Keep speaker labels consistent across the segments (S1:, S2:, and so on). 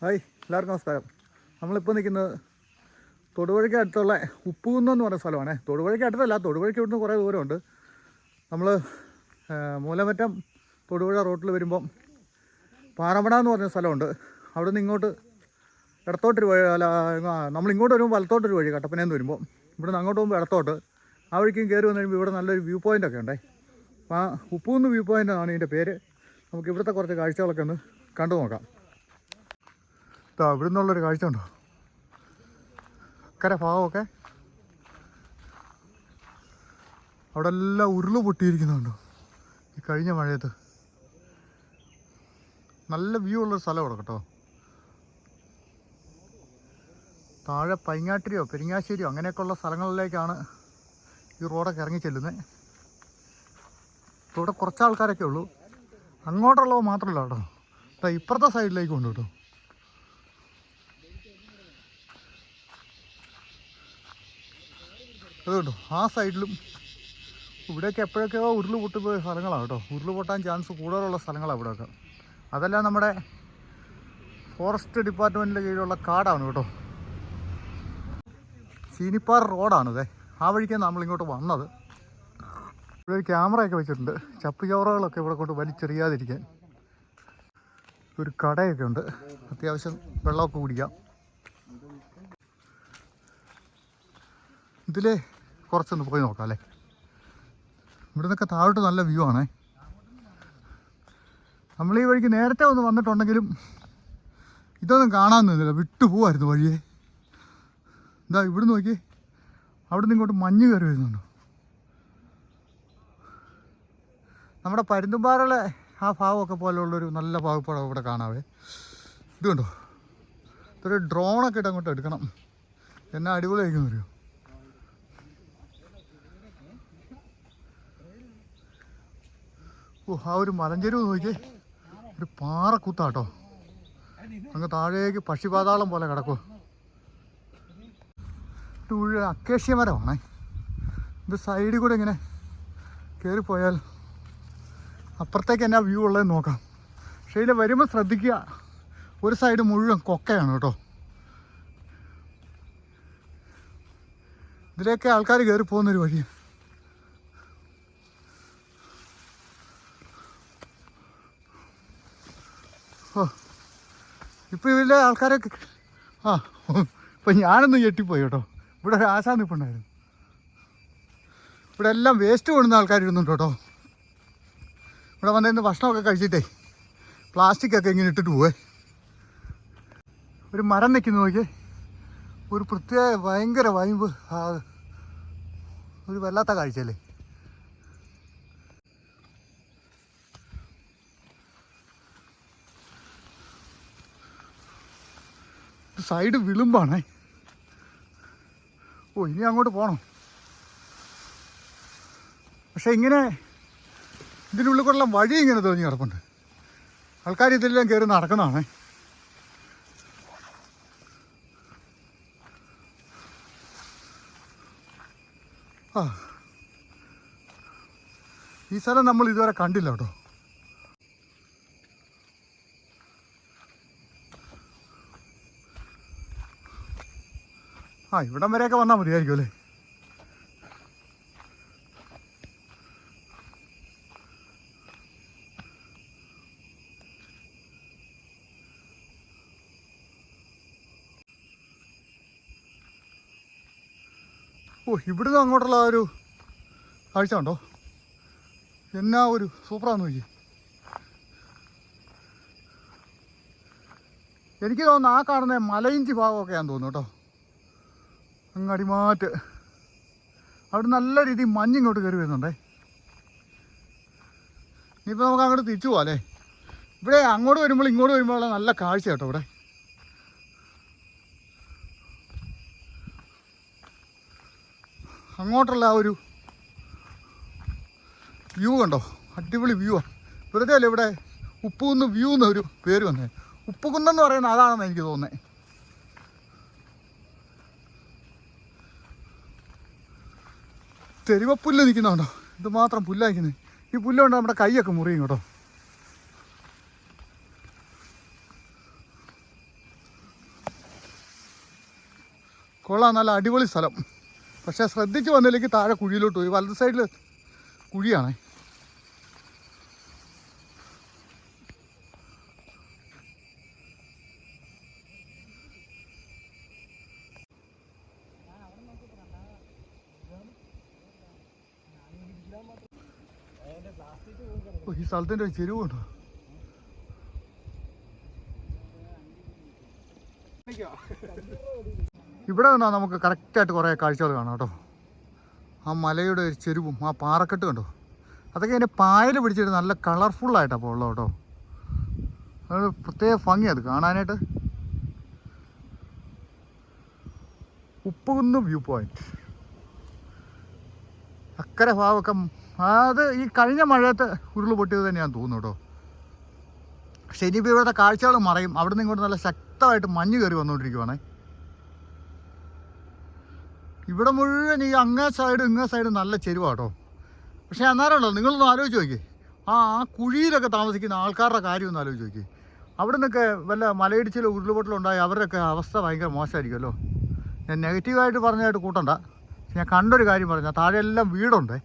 S1: Hi എല്ലാവർക്കും നമസ്കാരം. നമ്മളിപ്പോൾ നിൽക്കുന്നത് തൊടുപുഴയ്ക്ക് അടുത്തുള്ള ഉപ്പുകുന്നം എന്ന് പറയുന്ന സ്ഥലമാണ്. തൊടുപുഴയ്ക്ക് അടുത്തല്ല തൊടുപുഴയ്ക്ക് ഇവിടുന്ന് കുറേ ദൂരമുണ്ട്. നമ്മൾ മൂലമറ്റം തൊടുപുഴ റോട്ടിൽ വരുമ്പം പാറമട എന്ന് പറഞ്ഞ സ്ഥലമുണ്ട്. അവിടെ നിന്ന് ഇങ്ങോട്ട് ഇടത്തോട്ടൊരു വഴി അല്ല നമ്മളിങ്ങോട്ട് വരുമ്പോൾ വലത്തോട്ടൊരു വഴി കട്ടപ്പനയെന്ന് വരുമ്പോൾ ഇവിടെ നിന്ന് അങ്ങോട്ട് പോകുമ്പോൾ ഇടത്തോട്ട് ആ വഴിക്കും കയറി വന്നു കഴിയുമ്പോൾ ഇവിടെ നല്ലൊരു വ്യൂ പോയിന്റ് ഒക്കെ ഉണ്ടേ. അപ്പോൾ ആ ഉപ്പുകുന്ന് വ്യൂ പോയിന്റ് ആണ് ഇതിന്റെ പേര്. നമുക്ക് ഇവിടുത്തെ കുറച്ച് കാഴ്ചകളൊക്കെ ഒന്ന് കണ്ടു നോക്കാം. ഇതാ ഇവിടെ നിന്നുള്ളൊരു കാഴ്ച ഉണ്ടോ അക്കരെ ഭാഗമൊക്കെ. അവിടെ എല്ലാം ഉരുൾ പൊട്ടിയിരിക്കുന്നുണ്ടോ. ഈ കഴിഞ്ഞ മഴയത്ത്. നല്ല വ്യൂ ഉള്ളൊരു സ്ഥലം അവിടെ കേട്ടോ. താഴെ പൈങ്ങാട്ടിരിയോ പെരിങ്ങാശ്ശേരിയോ അങ്ങനെയൊക്കെയുള്ള സ്ഥലങ്ങളിലേക്കാണ് ഈ റോഡൊക്കെ ഇറങ്ങി ചെല്ലുന്നത് ഇവിടെ കുറച്ച് ആൾക്കാരൊക്കെ ഉള്ളൂ. അങ്ങോട്ടുള്ളവ മാത്രമല്ല കേട്ടോ. ഇപ്പുറത്തെ സൈഡിലേക്ക് ഉണ്ട് കേട്ടോ അതുകൊണ്ടോ ആ സൈഡിലും ഇവിടെയൊക്കെ എപ്പോഴൊക്കെയോ ഉരുൾ പൊട്ടിപ്പോയ സ്ഥലങ്ങളാണ് കേട്ടോ. ഉരുൾ പൊട്ടാൻ ചാൻസ് കൂടുതലുള്ള സ്ഥലങ്ങളാണ് ഇവിടെയൊക്കെ. അതെല്ലാം നമ്മുടെ ഫോറസ്റ്റ് ഡിപ്പാർട്ട്മെന്റിന്റെ കീഴിലുള്ള കാടാണ് കേട്ടോ. ചീനിപ്പാറ റോഡാണിതേ ആ വഴിക്കാണ് നമ്മളിങ്ങോട്ട് വന്നത്. ഇവിടെ ഒരു ക്യാമറയൊക്കെ വെച്ചിട്ടുണ്ട്. ചപ്പ് ക്യാമറകളൊക്കെ ഇവിടെ കൊണ്ട് വലിച്ചെറിയാതിരിക്കാൻ. ഒരു കടയൊക്കെ ഉണ്ട്. അത്യാവശ്യം വെള്ളമൊക്കെ കുടിക്കാം. ഇതിലേ കുറച്ചൊന്ന് പോയി നോക്കാം അല്ലേ? ഇവിടെ നിന്നൊക്കെ താഴോട്ട് നല്ല വ്യൂ ആണേ. നമ്മൾ ഈ വഴിക്ക് നേരത്തെ ഒന്ന് വന്നിട്ടുണ്ടെങ്കിലും ഇതൊന്നും കാണാൻ നിന്നില്ല വിട്ടു പോവായിരുന്നു വഴിയെ. എന്താ ഇവിടെ നോക്കി അവിടെ നിന്ന് ഇങ്ങോട്ട് മഞ്ഞ് കയറി വരുന്നുണ്ടോ. നമ്മുടെ പരുന്തുംപാറയിലെ ആ ഭാവമൊക്കെ പോലെയുള്ളൊരു നല്ല ഭാവപ്പടം ഇവിടെ കാണാവേ. ഇത് കണ്ടോ? ഇതൊരു ഡ്രോണൊക്കെ ഇട്ട് അങ്ങോട്ട് എടുക്കണം. എന്നാ അടിപൊളിയായിരിക്കും അറിയോ? ഓ ആ ഒരു മലഞ്ചെരുവ് നോക്കിയേ. ഒരു പാറക്കൂത്താട്ടോ അങ്ങ് താഴേക്ക് പക്ഷിപാതാളം പോലെ കിടക്കും ഒരു അക്കേഷ്യ മരമാണേ. ഇത് സൈഡിൽ കൂടെ ഇങ്ങനെ കയറിപ്പോയാൽ അപ്പുറത്തേക്ക് എന്നാ വ്യൂ ഉള്ളതെന്ന് നോക്കാം. പക്ഷേ ഇതിൽ വരുമ്പോൾ ശ്രദ്ധിക്കുക. ഒരു സൈഡ് മുഴുവൻ കൊക്കയാണ് കേട്ടോ. ഇതിലേക്ക് ആൾക്കാർ കയറി പോകുന്നൊരു വഴിയാണ് ഓ ഇപ്പം ഇതിലെ ആൾക്കാരൊക്കെ ആ ഇപ്പം ഞാനൊന്ന് ഞെട്ടിപ്പോയി കേട്ടോ. ഇവിടെ ഒരു ആശാ നിൽപ്പുണ്ടായിരുന്നു ഇവിടെ എല്ലാം വേസ്റ്റ് കൊണ്ടുന്ന ആൾക്കാർ ഇരുന്നുണ്ട് കേട്ടോ. ഇവിടെ വന്നിരുന്ന് ഭക്ഷണമൊക്കെ കഴിച്ചിട്ടേ പ്ലാസ്റ്റിക്കൊക്കെ ഇങ്ങനെ ഇട്ടിട്ട് പോവേ. ഒരു മരം നിൽക്കുന്നു നോക്കിയേ. ഒരു പ്രത്യേക ഭയങ്കര വൈമ്പ് ഒരു വല്ലാത്ത കാഴ്ചയല്ലേ? സൈഡ് വിളുമ്പാണേ. ഓ ഇനി അങ്ങോട്ട് പോകണം പക്ഷെ ഇങ്ങനെ ഇതിനുള്ളിൽ കൂടെല്ലാം വഴി ഇങ്ങനെ തോന്നി കിടപ്പുണ്ട്. ആൾക്കാർ ഇതിലെല്ലാം കയറി നടക്കുന്നതാണേ. ആ. ഈ സ്ഥലം നമ്മൾ ഇതുവരെ കണ്ടില്ല കേട്ടോ. ആ ഇവിടം വരെയൊക്കെ വന്നാൽ മതിയായിരിക്കും അല്ലേ? ഓ ഇവിടുന്ന് അങ്ങോട്ടുള്ള ഒരു കാഴ്ച ഉണ്ടോ എന്നാ ഒരു സൂപ്പറാന്ന് നോക്കി എനിക്ക് തോന്നുന്നു ആ കാണുന്ന മലയിഞ്ചി ഭാഗമൊക്കെയാന്ന് തോന്നുന്നു കേട്ടോ. അങ്ങ് അടിമാറ്റ് അവിടെ നല്ല രീതിയിൽ മഞ്ഞ് ഇങ്ങോട്ട് കയറി വരുന്നുണ്ടേ. ഇനിയിപ്പോൾ നമുക്ക് അങ്ങോട്ട് തിരിച്ചു പോകാം ഇവിടെ അങ്ങോട്ട് വരുമ്പോൾ ഇങ്ങോട്ട് വരുമ്പോഴുള്ള നല്ല കാഴ്ച കേട്ടോ ഇവിടെ. അങ്ങോട്ടുള്ള ആ ഒരു വ്യൂ കണ്ടോ? അടിപൊളി വ്യൂ ആണ് വെറുതെ അല്ലേ ഇവിടെ ഉപ്പുകുന്ന് വ്യൂ എന്നൊരു പേര് വന്നേ. ഉപ്പുകുന്നെന്ന് പറയുന്നത് അതാണെന്ന് എനിക്ക് തോന്നുന്നത് തെരുവ പുല്ല് നിൽക്കുന്നുണ്ടോ ഇത് മാത്രം പുല്ലായിരിക്കുന്നത് ഈ പുല്ലുകൊണ്ട് നമ്മുടെ കൈയൊക്കെ മുറിയും കേട്ടോ. കൊള്ളാം നല്ല അടിപൊളി സ്ഥലം. പക്ഷെ ശ്രദ്ധിച്ച് വന്നില്ലെങ്കിൽ താഴെ കുഴിയിലോട്ട് പോയി. വലത് സൈഡിൽ കുഴിയാണേ. ഈ സ്ഥലത്തിന്റെ ഒരു ചെരുവുണ്ടോ ഇവിടെ നിന്നാ നമുക്ക് കറക്റ്റായിട്ട് കുറേ കാഴ്ചകൾ കാണാം കേട്ടോ. ആ മലയുടെ ഒരു ചെരുവും ആ പാറക്കെട്ട് കണ്ടോ? അതൊക്കെ അതിന്റെ പായൽ പിടിച്ചിട്ട് നല്ല കളർഫുള്ളായിട്ടാണ് അപ്പോൾ ഉള്ളത് കേട്ടോ. അത് പ്രത്യേക ഭംഗി അത് കാണാനായിട്ട്. ഉപ്പുകുന്ന് വ്യൂ പോയിന്റ് അക്കരെ ഭാഗമൊക്കെ അത് ഈ കഴിഞ്ഞ മഴയത്ത് ഉരുൾ പൊട്ടിയത് തന്നെയാന്ന് തോന്നുന്നു കേട്ടോ. പക്ഷെ ഇനിയിപ്പോൾ ഇവിടുത്തെ കാഴ്ചകൾ മറയും. അവിടെ നിന്ന് ഇങ്ങോട്ട് നല്ല ശക്തമായിട്ട് മഞ്ഞ് കയറി വന്നുകൊണ്ടിരിക്കുവാണേ. ഇവിടെ മുഴുവൻ ഈ അങ്ങേ സൈഡ് ഇങ്ങേ സൈഡ് നല്ല ചെരുവാട്ടോ പക്ഷേ അന്നേരമുണ്ടോ നിങ്ങളൊന്ന് ആലോചിച്ച് നോക്കി ആ ആ കുഴിയിലൊക്കെ താമസിക്കുന്ന ആൾക്കാരുടെ കാര്യം ഒന്ന് ആലോചിച്ച് നോക്കി അവിടെ നിന്നൊക്കെ വല്ല മലയിടിച്ചിലോ ഉരുളുപൊട്ടലോ ഉണ്ടായ അവരുടെയൊക്കെ അവസ്ഥ ഭയങ്കര മോശമായിരിക്കുമല്ലോ ഞാൻ നെഗറ്റീവായിട്ട് പറഞ്ഞതായിട്ട് കൂട്ടണ്ട. ഞാൻ കണ്ടൊരു കാര്യം പറഞ്ഞാൽ താഴെ എല്ലാം വീടുണ്ടേ.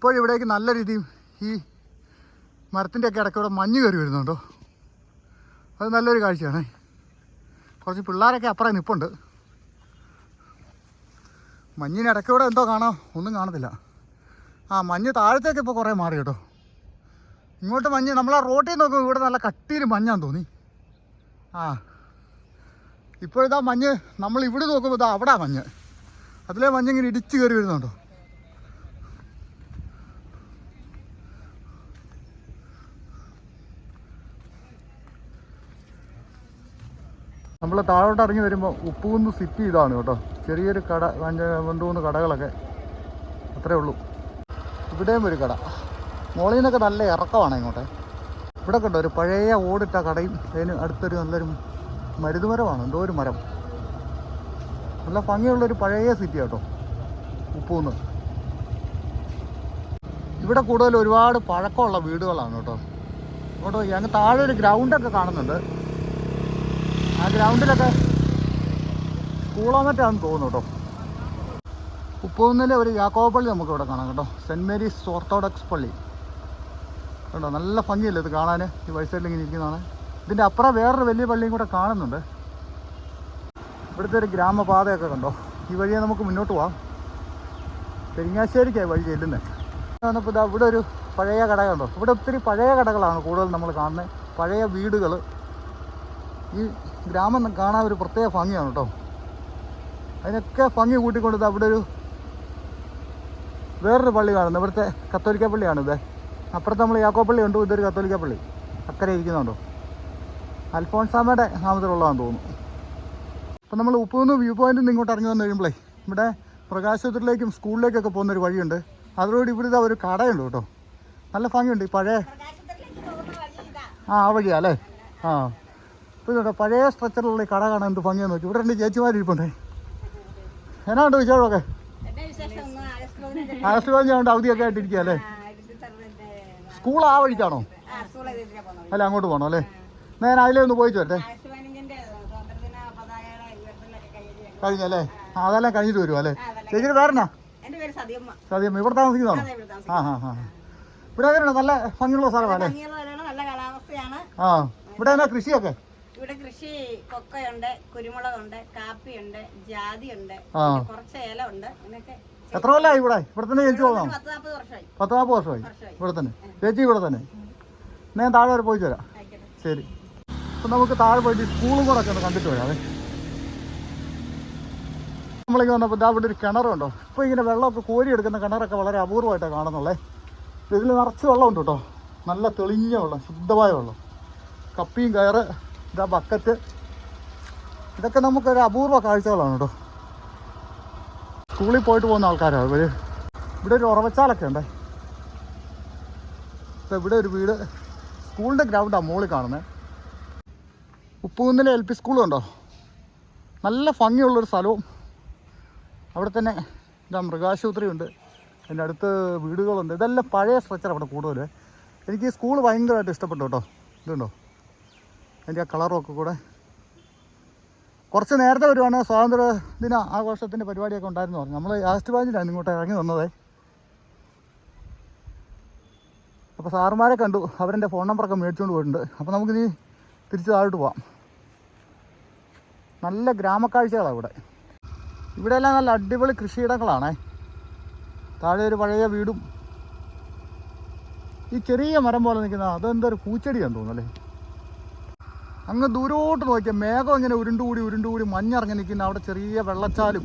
S1: ഇപ്പോൾ ഇവിടേക്ക് നല്ല രീതിയിൽ ഈ മരത്തിന്റെ ഒക്കെ ഇടയ്ക്കൂടെ മഞ്ഞ് കയറി വരുന്നുണ്ടോ? അത് നല്ലൊരു കാഴ്ചയാണ്. കുറച്ച് പിള്ളേരൊക്കെ അപ്പുറം നിപ്പുണ്ട്. മഞ്ഞിന് ഇടയ്ക്കൂടെ എന്തോ കാണാം. ഒന്നും കാണത്തില്ല. ആ മഞ്ഞ് താഴത്തേക്ക് ഇപ്പോൾ കുറേ മാറി കേട്ടോ. ഇങ്ങോട്ട് മഞ്ഞ് നമ്മൾ ആ റോട്ടിൽ നോക്കുമ്പോൾ ഇവിടെ നല്ല കട്ടിയിൽ മഞ്ഞാന്ന് തോന്നി. ആ ഇപ്പോഴിതാ മഞ്ഞ് നമ്മൾ ഇവിടെ നോക്കുമ്പോൾ ഇതാ അവിടെ മഞ്ഞ്. അതിലെ മഞ്ഞ് ഇങ്ങനെ ഇടിച്ച് കയറി വരുന്നുണ്ടോ? നമ്മൾ താഴോട്ട് ഇറങ്ങി വരുമ്പോൾ ഉപ്പുകുന്ന് സിറ്റി ഇതാണ് കേട്ടോ. ചെറിയൊരു കട രണ്ട് മൂന്ന് കടകളൊക്കെ. അത്രേ ഉള്ളൂ. ഇവിടെയും ഒരു കട. മോളിൽ നിന്നൊക്കെ നല്ല ഇറക്കമാണ് ഇങ്ങോട്ടെ. ഇവിടെ കണ്ടോ ഒരു പഴയ ഓടിട്ട കടയും അതിന് അടുത്തൊരു നല്ലൊരു മരുതുമരമാണ്. എന്തോ ഒരു മരം. നല്ല ഭംഗിയുള്ളൊരു പഴയ സിറ്റി കേട്ടോ. ഉപ്പൂന്ന് ഇവിടെ കൂടുതൽ ഒരുപാട് പഴക്കമുള്ള വീടുകളാണ് കേട്ടോ. അങ്ങോട്ട് ഞങ്ങൾ താഴെ ഒരു ഗ്രൗണ്ടൊക്കെ കാണുന്നുണ്ട്. ആ ഗ്രൗണ്ടിലൊക്കെ സ്കൂളോ മറ്റാണെന്ന് തോന്നുന്നു കേട്ടോ. ഉപ്പൂന്നിലെ ഒരു യാക്കോബ പള്ളി നമുക്ക് ഇവിടെ കാണാം കേട്ടോ. സെന്റ് മേരീസ് ഓർത്തോഡോക്സ് പള്ളി. കേട്ടോ നല്ല ഭംഗിയല്ലേ ഇത് കാണാൻ ഈ വയസ്സൈഡിൽ ഇങ്ങനെ ഇരിക്കുന്നതാണ്. ഇതിന്റെ അപ്പുറം വേറൊരു വലിയ പള്ളിയും കൂടെ കാണുന്നുണ്ട്. ഇവിടുത്തെ ഒരു ഗ്രാമപാതയൊക്കെ കണ്ടോ? ഈ വഴിയെ നമുക്ക് മുന്നോട്ട് പോവാം. പെരിങ്ങാശ്ശേരിക്കായി വഴി ചെല്ലുന്നത്. വന്നപ്പോൾ ഇതാ ഇവിടെ ഒരു പഴയ കട കണ്ടോ? ഇവിടെ ഒത്തിരി പഴയ കടകളാണ് കൂടുതൽ നമ്മൾ കാണുന്നത്. പഴയ വീടുകൾ ഈ ഗ്രാമം കാണാൻ ഒരു പ്രത്യേക ഭംഗിയാണ് കേട്ടോ. അതിനൊക്കെ ഭംഗി കൂട്ടിക്കൊണ്ടത് അവിടെ ഒരു വേറൊരു പള്ളി കാണുന്നു. ഇവിടുത്തെ കത്തോലിക്ക പള്ളിയാണിത് അപ്പുറത്ത് നമ്മൾ യാക്കോ പള്ളി ഉണ്ട് ഇതൊരു കത്തോലിക്ക പള്ളി. അക്കരെ ഇരിക്കുന്നുണ്ടോ? അൽഫോൺസാമയുടെ നാമത്തിലുള്ളതാണെന്ന് തോന്നുന്നു. അപ്പം നമ്മൾ ഉപ്പുന്ന് വ്യൂ പോയിന്റിൽ നിന്ന് ഇങ്ങോട്ട് ഇറങ്ങി വന്നു കഴിയുമ്പോഴേ ഇവിടെ പ്രകാശത്തിലേക്കും സ്കൂളിലേക്കൊക്കെ പോകുന്ന ഒരു വഴിയുണ്ട്. അതിലൂടെ ഇവിടെ ഇതാ ഒരു കടയുണ്ട് കേട്ടോ. നല്ല ഭംഗിയുണ്ട്. ഈ പഴയ ആ ആ വഴിയാ അല്ലേ? ആ. ഇപ്പോൾ പഴയ സ്ട്രക്ചറിലുള്ള കട കാണാൻ എന്ത് ഭംഗിയാന്ന് നോക്കി ഇവിടെ രണ്ട് ചേച്ചിമാർ ഇരിപ്പുണ്ടേ. എന്നാ ഉണ്ട് വിശേഷമൊക്കെ
S2: ആഗസ്റ്റ്
S1: പതിനഞ്ചാണ്ട് അവധിയൊക്കെ ആയിട്ടിരിക്കുക അല്ലേ? സ്കൂൾ ആ വഴിക്കാണോ? അല്ല അങ്ങോട്ട് പോകണം അല്ലേ? ഞാൻ അതിലേ ഒന്ന്
S2: ഉയർത്തലൊക്കെ കഴിഞ്ഞ്
S1: കഴിഞ്ഞല്ലേ അതെല്ലാം കഴിഞ്ഞിട്ട് വരുമോ അല്ലേ? ചേച്ചിയുടെ പേരെന്നാ
S2: സതിയമ്മ.
S1: സത്യം ഇവിടെ താമസിക്കുന്നതാണോ? ആ ആ ആ ഇവിടെ നല്ല ഭംഗിയുള്ള സ്ഥലമാണ്
S2: അല്ലേ?
S1: ആ. ഇവിടെ എന്നാ കൃഷിയൊക്കെ?
S2: ഇവിടെ കൃഷി കൊക്കയുണ്ട് കുരുമുളകുണ്ട് കാപ്പിയുണ്ട് ജാതിയുണ്ട്
S1: ആ.
S2: പിന്നെ കുറച്ച് ഏലമുണ്ട് അങ്ങനെയൊക്കെ
S1: എത്ര കൊല്ലായി ഇവിടെ? ഇവിടെ തന്നെ ചേച്ചി പോകാം
S2: പത്ത് നാൽപ്പത് വർഷമായി.
S1: പത്ത് നാൽപ്പത് വർഷമായി? ഇവിടെ തന്നെ. ചേച്ചി ഇവിടെ തന്നെ. ഞാൻ താഴെ വരെ പോയി തരാം. ശരി. അപ്പം നമുക്ക് താഴെ പോയിട്ട് സ്കൂളും കൂടെ ഒക്കെ ഒന്ന് കണ്ടിട്ട് വരാം നമ്മളിങ്ങനെ വന്നപ്പോൾ ഇതാ ഇവിടെ ഒരു കിണറുണ്ടോ? ഇപ്പോൾ ഇങ്ങനെ വെള്ളമൊക്കെ കോരിയെടുക്കുന്ന കിണറൊക്കെ വളരെ അപൂർവമായിട്ടാണ് കാണുന്നുള്ളേ. ഇതിൽ നിറച്ച് വെള്ളമുണ്ട് കേട്ടോ. നല്ല തെളിഞ്ഞ വെള്ളം ശുദ്ധമായ വെള്ളം. കപ്പിയും കയറ് ഇതാ ബക്കറ്റ്. ഇതൊക്കെ നമുക്കൊരു അപൂർവ കാഴ്ചകളാണ് കേട്ടോ. സ്കൂളിൽ പോയിട്ട് പോകുന്ന ആൾക്കാരാണ് ഇവർ ഇവിടെ ഒരു ഉറവച്ചാലൊക്കെ ഉണ്ട്. ഇവിടെ ഒരു വീട്. സ്കൂളിന്റെ ഗ്രൗണ്ടാണ് മുകളിൽ കാണുന്നത് ഉപ്പുകുന്നിലെ എൽ പി സ്കൂളും ഉണ്ടോ നല്ല ഭംഗിയുള്ളൊരു സ്ഥലവും. അവിടെ തന്നെ ഇതാ മൃഗാശുപത്രി ഉണ്ട്. അതിന്റെ അടുത്ത് വീടുകളുണ്ട്. ഇതെല്ലാം പഴയ സ്ട്രക്ചർ അവിടെ കൂടുതൽ എനിക്ക് ഈ സ്കൂൾ ഭയങ്കരമായിട്ട് ഇഷ്ടപ്പെട്ടു കേട്ടോ. ഇതുണ്ടോ? അതിന്റെ ആ കളറും ഒക്കെ കൂടെ. കുറച്ച് നേരത്തെ വരുവാണ് സ്വാതന്ത്ര്യ ദിന ആഘോഷത്തിന്റെ പരിപാടിയൊക്കെ ഉണ്ടായിരുന്നു പറഞ്ഞു. നമ്മൾ ലാസ്റ്റ് ബാഞ്ചിലാണ് ഇങ്ങോട്ട് ഇറങ്ങി വന്നത്. അപ്പോൾ സാറുമാരെ കണ്ടു. അവരെന്റെ ഫോൺ നമ്പറൊക്കെ മേടിച്ചുകൊണ്ട് പോയിട്ടുണ്ട്. അപ്പോൾ നമുക്കിനി തിരിച്ച് താഴോട്ട് പോവാം. നല്ല ഗ്രാമക്കാഴ്ചകളാണ് ഇവിടെ. ഇവിടെ എല്ലാം നല്ല അടിപൊളി കൃഷിയിടങ്ങളാണേ. താഴെ ഒരു പഴയ വീടും. ഈ ചെറിയ മരം പോലെ നിൽക്കുന്ന അതെന്തോ ഒരു പൂച്ചെടിയാന്ന് തോന്നുന്നല്ലേ അങ്ങ് ദൂരോട്ട് നോക്കിയാൽ മേഘം ഇങ്ങനെ ഉരുണ്ടുകൂടി ഉരുണ്ടുകൂടി മഞ്ഞിറങ്ങി നിൽക്കുന്ന അവിടെ ചെറിയ വെള്ളച്ചാലും.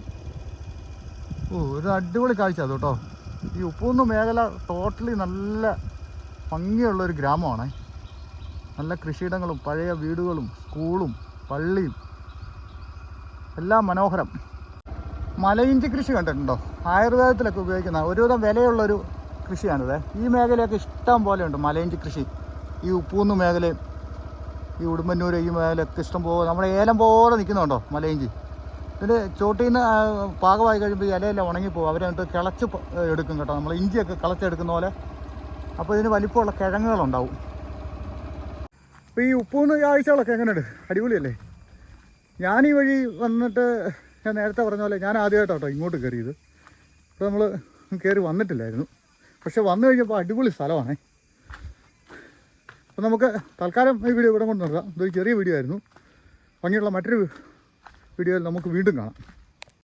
S1: ഓ ഒരു അടിപൊളി കാഴ്ച അത് കേട്ടോ. ഈ ഉപ്പൂന്ന് മേഖല ടോട്ടലി നല്ല ഭംഗിയുള്ള ഒരു ഗ്രാമമാണ്. നല്ല കൃഷിയിടങ്ങളും പഴയ വീടുകളും സ്കൂളും പള്ളിയും എല്ലാം മനോഹരം. മലയിഞ്ചി കൃഷി കണ്ടിട്ടുണ്ടോ? ആയുർവേദത്തിലൊക്കെ ഉപയോഗിക്കുന്ന ഒരുവിധം വിലയുള്ളൊരു കൃഷിയാണിത്. ഈ മേഖലയൊക്കെ ഇഷ്ടം പോലെയുണ്ട് മലയിഞ്ചി കൃഷി. ഈ ഉപ്പൂന്ന് മേഖലയും ഈ ഉടുമ്പന്നൂർ ഈ മേലൊക്കെ ഇഷ്ടം പോലെ നമ്മുടെ ഏലം പോലെ നിൽക്കുന്നുണ്ടോ മലയിഞ്ചി? ഇതിന്റെ ചോട്ടിൽ നിന്ന് പാകമായി കഴിയുമ്പോൾ ഇലയെല്ലാം ഉണങ്ങിപ്പോകും അവരതിട്ട് കിളച്ച് എടുക്കും കേട്ടോ. നമ്മൾ ഇഞ്ചിയൊക്കെ കിളച്ചെടുക്കുന്ന പോലെ. അപ്പോൾ ഇതിന് വലിപ്പമുള്ള കിഴങ്ങുകളുണ്ടാവും. അപ്പോൾ ഈ ഉപ്പൂന്ന് കാഴ്ചകളൊക്കെ എങ്ങനെയുണ്ട്? അടിപൊളിയല്ലേ? ഞാൻ ഈ വഴി വന്നിട്ട് ഞാൻ നേരത്തെ പറഞ്ഞ പോലെ ഞാൻ ആദ്യമായിട്ടാണ് ഇങ്ങോട്ട് കയറിയത്. അപ്പോൾ നമ്മൾ കയറി വന്നിട്ടില്ലായിരുന്നു. പക്ഷെ വന്നു കഴിഞ്ഞപ്പോൾ അടിപൊളി സ്ഥലമാണേ. അപ്പോൾ നമുക്ക് തൽക്കാലം ഈ വീഡിയോ ഇവിടെ കൊണ്ട് നടത്താം ഇതൊരു ചെറിയ വീഡിയോ ആയിരുന്നു. ഭംഗിയുള്ള മറ്റൊരു വീഡിയോയിൽ നമുക്ക് വീണ്ടും കാണാം.